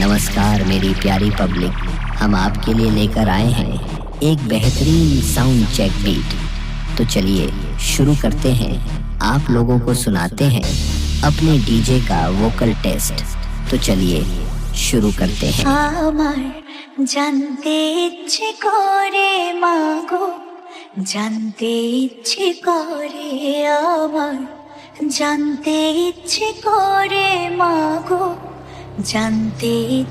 नमस्कार मेरी प्यारी पब्लिक हम आपके लिए लेकर आए हैं एक बेहतरीन साउंड चेक बीट तो चलिए शुरू करते हैं आप लोगों को सुनाते हैं अपने डीजे का वोकल टेस्ट तो चलिए शुरू करते हैं আমার জানতে ইচ্ছে করে মাগো জানতে ইচ্ছে করে আমার জানতে ইচ্ছে করে মাগো जानते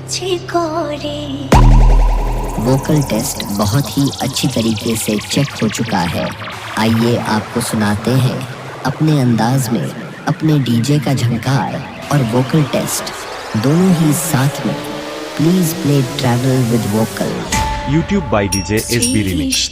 करे वोकल टेस्ट बहुत ही अच्छी तरीके से चेक हो चुका है। आइए आपको सुनाते हैं। अपने अंदाज में अपने डीजे का झंकार और वोकल टेस्ट दोनों ही साथ में। Please play travel with vocal. YouTube by DJ SB Remix.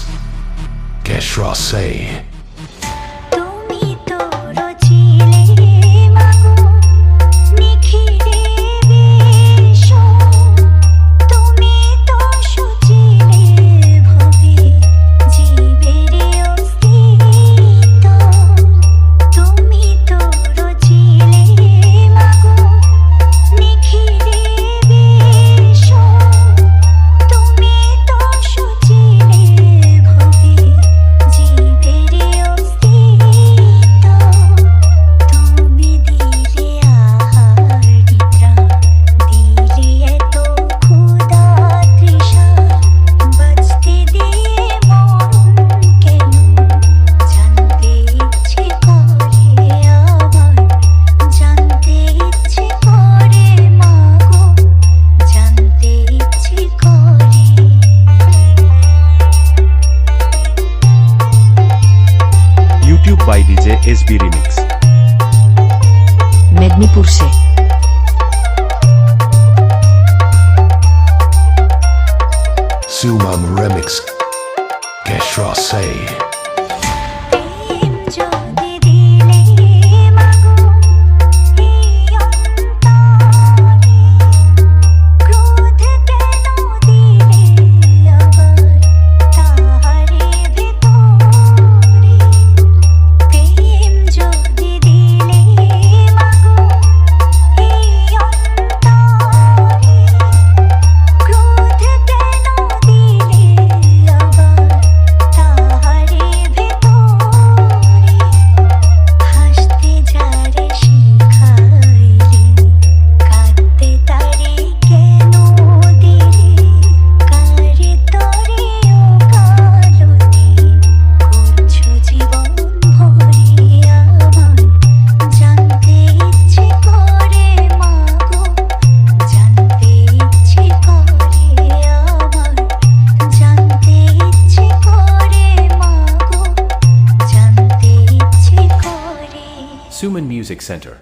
Keshra say. SB remix Medinipur say Suman Remix. Keshrase. প্রেম Schumann Music Center.